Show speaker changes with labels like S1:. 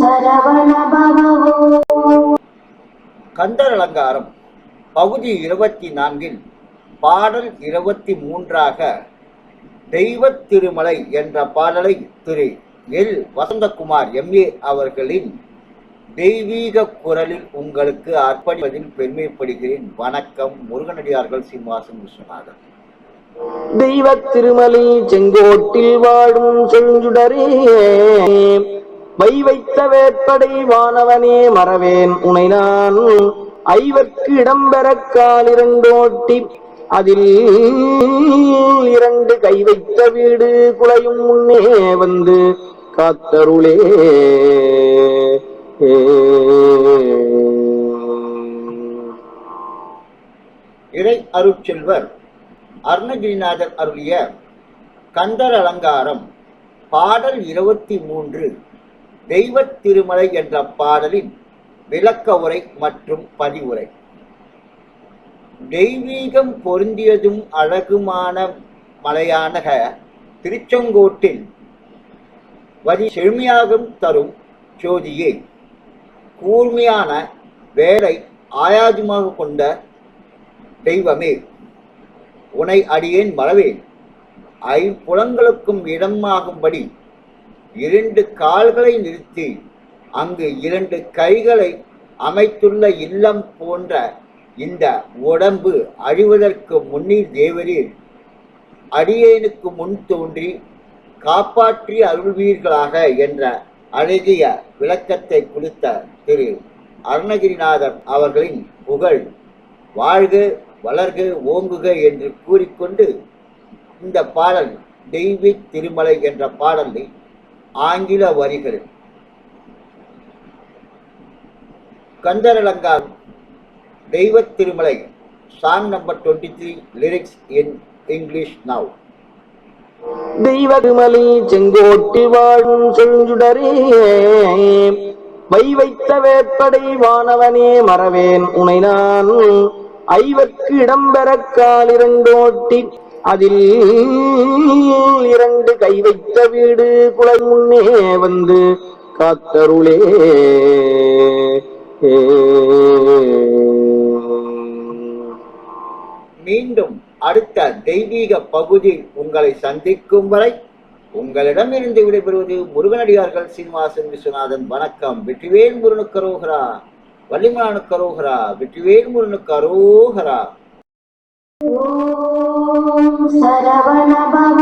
S1: சரவண
S2: கந்தர் அலங்காரம் பகுதி இருபத்தி நான்கில் பாடல் இருபத்தி மூன்றாக தெய்வத் திருமலை என்ற பாடலை திரு. எல். வசந்தகுமார் எம்ஏ அவர்களின் தெய்வீக குரலில் உங்களுக்கு அர்ப்பணிப்பதில் பெருமைப்படுகிறேன். வணக்கம். முருகனடியார்கள் சீனிவாசன் விஸ்வநாதன்.
S3: தெய்வ திருமலை செங்கோட்டில் வாடும் செஞ்சுடரே. வை வைத்த வேட்படை வானவனே மறவேன் உனை நான். ஐவர்க்கு இடம்பெற காலிரண்டோட்டி. அதில் இரண்டு கை வைத்த வீடு குலையும் முன்னே வந்து காத்தருளே.
S2: இறை அருட்செல்வர் அருணகிரிநாதர் அருளிய கந்தர் அலங்காரம் பாடல் இருபத்தி மூன்று. தெய்வத் திருமலை என்ற பாடலின் விளக்க உரை மற்றும் பதிவுரை. தெய்வீகம் பொருந்தியதும் அழகுமான மலையான திருச்செங்கோட்டில் வரி செழுமையாகும் தரும் ஜோதியை. கூர்மையான வேலை ஆயாதமாக கொண்ட தெய்வமே. உனை அடியேன் மறவேன். ஐம்புலங்களுக்கும் இடமாகும்படி இரண்டு கால்களை நிறுத்தி அங்கு இரண்டு கைகளை அமைத்துள்ள இல்லம் போன்ற இந்த உடம்பு அழிவதற்கு முன்னீர் தேவரீர். அடியேனுக்கு முன் தோன்றி காப்பாற்றி அருள்வீர்களாக என்ற அழகிய விளக்கத்தை கொடுத்த திரு அருணகிரிநாதர் அவர்களின் புகழ் வாழ்க வளர்க ஓங்குக என்று கூறிக்கொண்டு இந்த பாடல் தெய்வீ திருமலை என்ற பாடலை ஆங்கில வரிகள். கந்தரலங்கார் தெய்வ Thirumalai song number twenty three lyrics in English
S3: now தெய்வதுமலி செங்கோட்டி வாழும் செஞ்சுடரே வை வைத்த வேட்படை வானவனே மறவேன் உனை நான். ஐவர்க்கு இடம்பெற காலிரண்டோட்டி அதில் இரண்டு கை வைத்த வீடு குலை முன்னே வந்து காத்தருளே.
S2: மீண்டும் அடுத்த தெய்வீக பகுதி உங்களை சந்திக்கும் வரை உங்களிடமிருந்து விடைபெறுவது முருகனடியார்கள் சீனிவாசன் விஸ்வநாதன். வணக்கம். வெற்றிவேல் முருகனுக்கு அரோகரா. வள்ளிமலானுக்கு அரோகரா. வெற்றிவேல் முருகனுக்கு அரோகரா.
S1: ஓம் சரவண பவவோ